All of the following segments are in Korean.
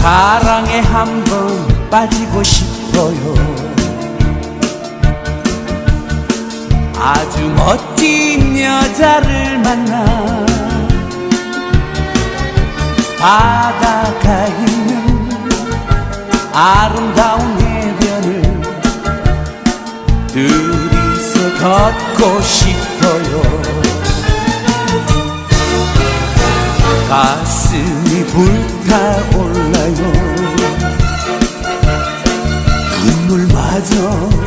사랑에 한번 빠지고 싶어요. 아주 멋진 여자를 만나 바다가 있는 아름다운 해변을 둘이서 걷고 싶어요. 가슴이 불 타올라요. 눈물마저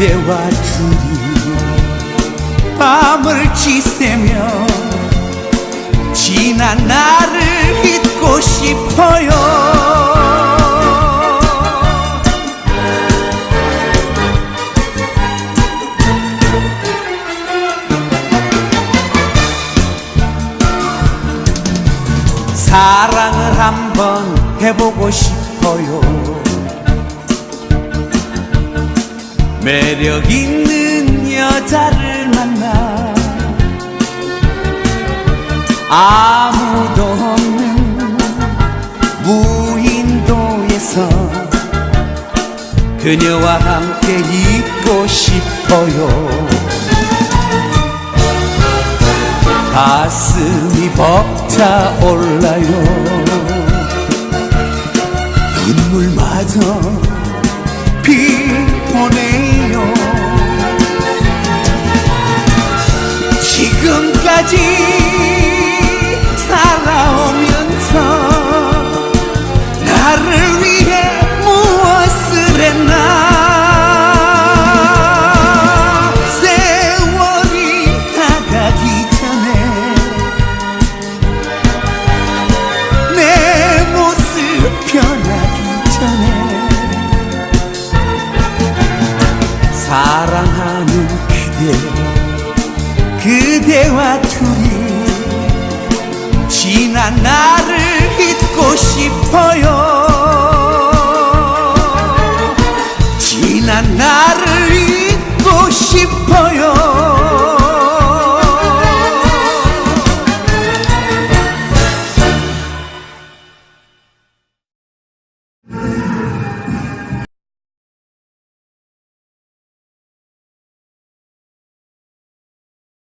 그대와 둘이 밤을 지새며 지난 나를 잊고 싶어요. 사랑을 한번 해보고 싶어요 매력 있는 여자를 만나. 아무도 없는 무인도에서 그녀와 함께 있고 싶어요. 가슴이 벅차 올라요. 눈물마저 피보네 지금까지 살아오면서 나를 위해 그대와 둘이 지난 나를 잊고 싶어요. 지난 나